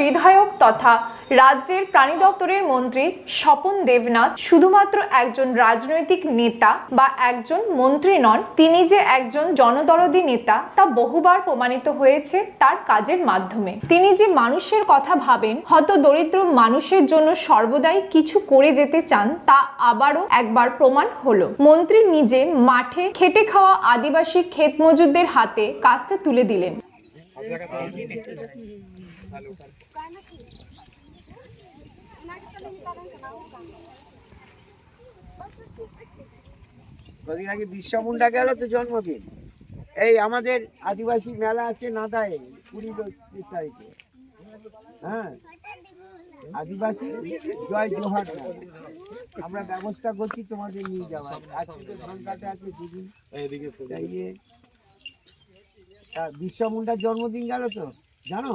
বিধায়ক তথা রাজ্যের প্রাণী দপ্তরের মন্ত্রী স্বপন দেবনাথ শুধুমাত্র একজন রাজনৈতিক নেতা বা একজন মন্ত্রী নন, তিনি যে একজন জনদরদি নেতা তা বহুবার প্রমাণিত হয়েছে তার কাজের মাধ্যমে। তিনি যে মানুষের কথা ভাবেন, হয়তো দরিদ্র মানুষের জন্য সর্বদাই কিছু করে যেতে চান, তা আবারও একবার প্রমাণ হলো। মন্ত্রী নিজে মাঠে খেটে খাওয়া আদিবাসী ক্ষেত মজুরদের হাতে কাস্তে তুলে দিলেন। কদিন আগে বিশ্ব মুন্ডা গেল তো জন্মদিন। এই আমাদের আদিবাসী মেলা আছে নাদায় কুড়ি তারিখে। হ্যাঁ আদিবাসী জয় জোহার আমরা ব্যবস্থা করছি তোমাদের নিয়ে যাওয়ার। আজকে তো ধান কাটা আছে দুদিন। তাই বিশ্ব মুন্ডার জন্মদিন গেল তো? জানো?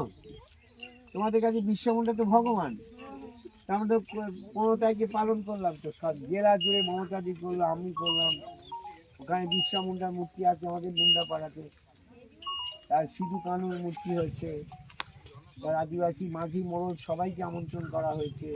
তোমাদের কাছে বিশ্বমুন্ডা তো ভগবান। আমাদের তো পালন করলাম তো সব জেলা জুড়ে মমতাদি করল, আমি করলাম। ওখানে বিশ্বা মুন্ডার মূর্তি আছে, আমাদের মুন্ডা পাড়াতে তার সিধু কানুর মূর্তি হয়েছে। তার আদিবাসী মাঝি মরদ সবাইকে আমন্ত্রণ করা হয়েছে।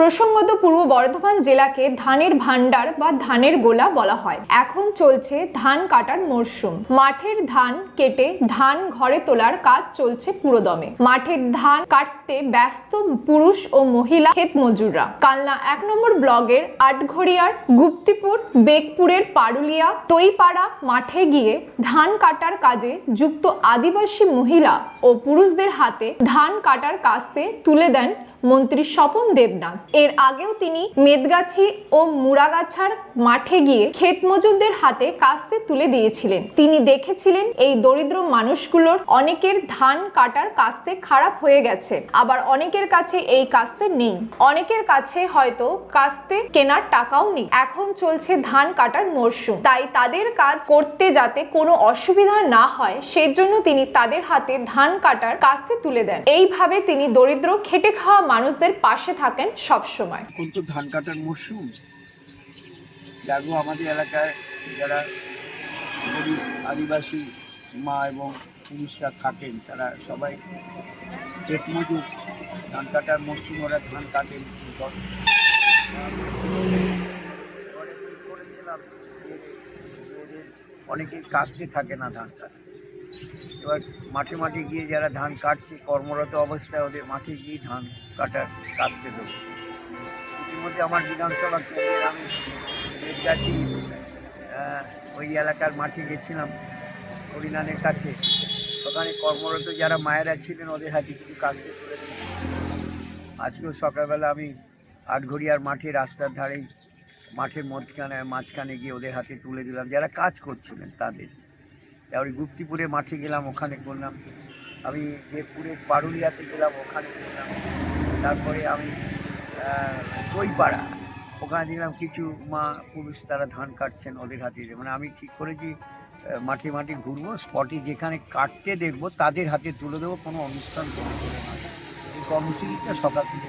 প্রসঙ্গত পূর্ব বর্ধমান জেলাকে ধানের ভান্ডার বা ধানের গোলা বলা হয়। এখন চলছে ধান কাটার মরশুম। মাঠের ধান কেটে ধান ঘরে তোলার কাজ চলছে পুরোদমে। মাঠের ধান কাটতে ব্যস্ত পুরুষ ও মহিলা ক্ষেত মজুররা কালনা এক নম্বর ব্লগের আটঘরিয়ার গুপ্তিপুর, বেগপুরের পারুলিয়া, তৈপাড়া মাঠে গিয়ে ধান কাটার কাজে যুক্ত আদিবাসী মহিলা ও পুরুষদের হাতে ধান কাটার কাস্তে তুলে দেন মন্ত্রী স্বপন দেবনাথ। এর আগেও তিনি মেদগাছি ও মুড়াগাছার মাঠে গিয়ে ক্ষেত মজুরদের হাতে কাস্তে তুলে দিয়েছিলেন। তিনি দেখেছিলেন এই দরিদ্র মানুষগুলোর অনেকের ধান কাটার কাস্তে খারাপ হয়ে গেছে। আবার অনেকের কাছে এই কাস্তে নেই। অনেকের কাছে হয়তো কাস্তে কেনার টাকাও নেই। এখন চলছে ধান কাটার মরশুম। তাই তাদের কাজ করতে যাতে কোনো অসুবিধা না হয় সেই জন্য তিনি তাদের হাতে ধান কাটার কাস্তে তুলে দেন। এইভাবে তিনি দরিদ্র খেটে খাওয়া মানুষদের পাশে থাকেন সব সময়। এখন তো ধান কাটার মরশুম। দেখো আমাদের এলাকায় যারা গরিব আদিবাসী মা এবং পুরুষরা থাকেন, তারা সবাই পেট মজুর ধান কাটার মরশুম, ওরা ধান কাটেন অনেকের কাস্তে থাকে না ধান কাটা এবার মাঠে মাঠে গিয়ে যারা ধান কাটছে, কর্মরত অবস্থায় ওদের মাঠে গিয়ে ধান কাটার কাটতে দেবো ইতিমধ্যে আমার বিধানসভা কেন্দ্রের আমি ওই এলাকার মাঠে গেছিলাম হরিনানের কাছে। ওখানে কর্মরত যারা মায়েরা ছিলেন, ওদের হাতে কিছু কাজতে আজকেও সকালবেলা আমি আটঘরিয়ার মাঠে রাস্তার ধারেই মাঠের মধ্যখানে, মাঝখানে গিয়ে ওদের হাতে তুলে দিলাম। যারা কাজ করছিলেন তাদের। তারপরে গুপ্তিপুরে মাঠে গেলাম, ওখানে করলাম। আমি দেবপুরের পারুলিয়াতে গেলাম, ওখানে করলাম। তারপরে আমি দইপাড়া ওখানে দেখলাম কিছু মা পুরুষ তারা ধান কাটছেন ওদের হাতে। মানে আমি ঠিক করেছি মাঠে মাঠে ঘুরবো, স্পটে যেখানে কাটতে দেখব, তাদের হাতে তুলে দেবো, কোনো অনুষ্ঠান করে না। এই কর্মসূচিটা সকাল থেকে